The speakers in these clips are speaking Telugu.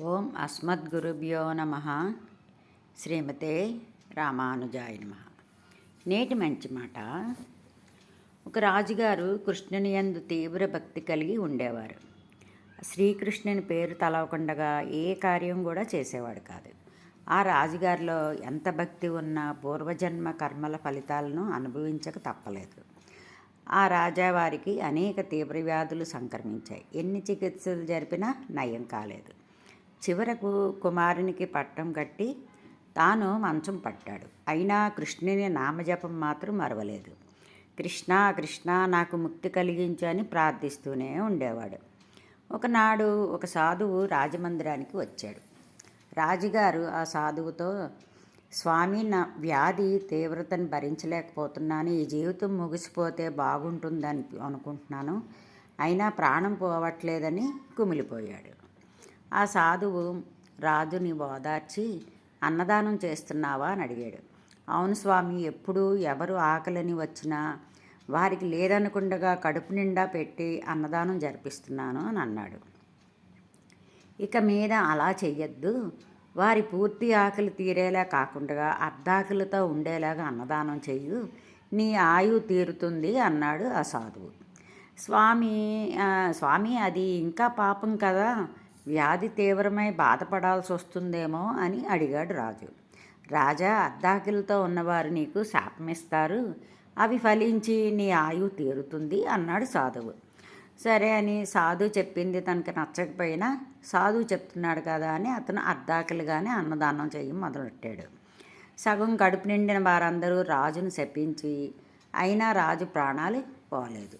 ఓం అస్మద్గురుభ్యో నమ. శ్రీమతే రామానుజాయ నమ. నేటి మంచి మాట. ఒక రాజుగారు కృష్ణుని యందు తీవ్ర భక్తి కలిగి ఉండేవారు. శ్రీకృష్ణుని పేరు తలవకుండగా ఏ కార్యం కూడా చేసేవాడు కాదు. ఆ రాజుగారిలో ఎంత భక్తి ఉన్నా పూర్వజన్మ కర్మల ఫలితాలను అనుభవించక తప్పలేదు. ఆ రాజావారికి అనేక తీవ్ర వ్యాధులు సంక్రమించాయి. ఎన్ని చికిత్సలు జరిపినా నయం కాలేదు. చివరకు కుమారునికి పట్టం కట్టి తాను మంచం పట్టాడు. అయినా కృష్ణుని నామజపం మాత్రం మరవలేదు. కృష్ణ కృష్ణ నాకు ముక్తి కలిగించు అని ప్రార్థిస్తూనే ఉండేవాడు. ఒకనాడు ఒక సాధువు రాజమందిరానికి వచ్చాడు. రాజుగారు ఆ సాధువుతో స్వామి నా వ్యాధి తీవ్రతను భరించలేకపోతున్నాను. ఈ జీవితం ముగిసిపోతే బాగుంటుందని అనుకుంటున్నాను. అయినా ప్రాణం పోవట్లేదని కుమిలిపోయాడు. ఆ సాధువు రాజుని ఓదార్చి అన్నదానం చేస్తున్నావా? అని అడిగాడు. అవును స్వామి ఎప్పుడు ఎవరు ఆకలిని వచ్చినా వారికి లేదనుకుండగా కడుపు నిండా పెట్టి అన్నదానం జరిపిస్తున్నాను అని అన్నాడు. ఇక మీద అలా చెయ్యొద్దు. వారి పూర్తి ఆకలి తీరేలా కాకుండా అర్ధాకలితో ఉండేలాగా అన్నదానం చెయ్యు. నీ ఆయు తీరుతుంది అన్నాడు ఆ సాధువు. స్వామి స్వామి అది ఇంకా పాపం కదా. వ్యాధి తీవ్రమై బాధపడాల్సి వస్తుందేమో అని అడిగాడు రాజు. రాజా అద్దాకిలతో ఉన్నవారు నీకు శాపమిస్తారు. అవి ఫలించి నీ ఆయువు తీరుతుంది అన్నాడు సాధువు. సరే అని సాధు చెప్పింది తనకి నచ్చకపోయినా సాధువు చెప్తున్నాడు కదా అని అతను అర్ధాకలుగానే అన్నదానం చేయి మొదలెట్టాడు సగం కడుపు నిండిన వారందరూ రాజును శపించి అయినా రాజు ప్రాణాలు పోలేదు.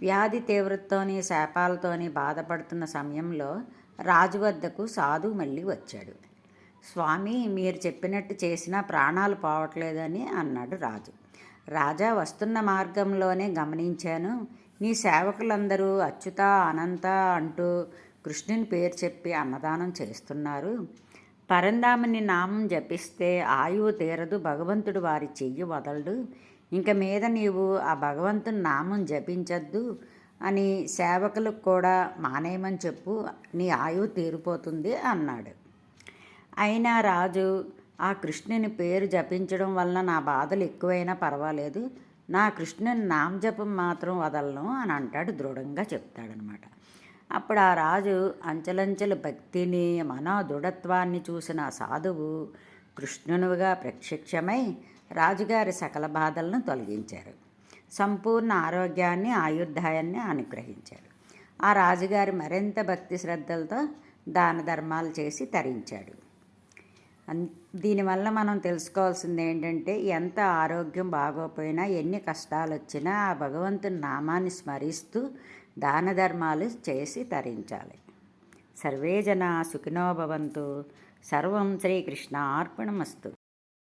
వ్యాధి తీవ్రతతోని శాపాలతోని బాధపడుతున్న సమయంలో రాజు వద్దకు సాధు మళ్ళీ వచ్చాడు. స్వామి మీరు చెప్పినట్టు చేసినా ప్రాణాలు పోవట్లేదని అన్నాడు రాజు. రాజా వస్తున్న మార్గంలోనే గమనించాను. నీ సేవకులందరూ అచ్యుత అనంత అంటూ కృష్ణుని పేరు చెప్పి అన్నదానం చేస్తున్నారు. పరందాముని నామం జపిస్తే ఆయువు తీరదు భగవంతుడు వారి చెయ్యి వదలడు. ఇంక మీద నీవు ఆ భగవంతుని నామం జపించద్దు అని సేవకులకు కూడా మానేయమని చెప్పు నీ ఆయువు తీరిపోతుంది అన్నాడు. అయినా రాజు ఆ కృష్ణుని పేరు జపించడం వలన నా బాధలు ఎక్కువైనా పర్వాలేదు. నా కృష్ణుని నామజపం మాత్రం వదలను అని అంటాడు దృఢంగా చెప్తాడనమాట. అప్పుడు ఆ రాజు అంచెలంచెల భక్తిని మనో దృఢత్వాన్ని చూసిన సాధువు కృష్ణునుగా ప్రత్యక్షమై రాజుగారి సకల బాధలను తొలగించారు. సంపూర్ణ ఆరోగ్యాన్ని ఆయుర్దాయాన్ని అనుగ్రహించాడు ఆ రాజుగారి మరింత భక్తి శ్రద్ధలతో దాన ధర్మాలు చేసి తరించాడు. దీనివల్ల మనం తెలుసుకోవాల్సింది ఏంటంటే ఎంత ఆరోగ్యం బాగోపోయినా ఎన్ని కష్టాలు వచ్చినా ఆ భగవంతుని నామాన్ని స్మరిస్తూ దాన ధర్మాలు చేసి తరించాలి. సర్వే జన సుఖినోభవంతు సర్వం శ్రీకృష్ణ అర్పణమస్తు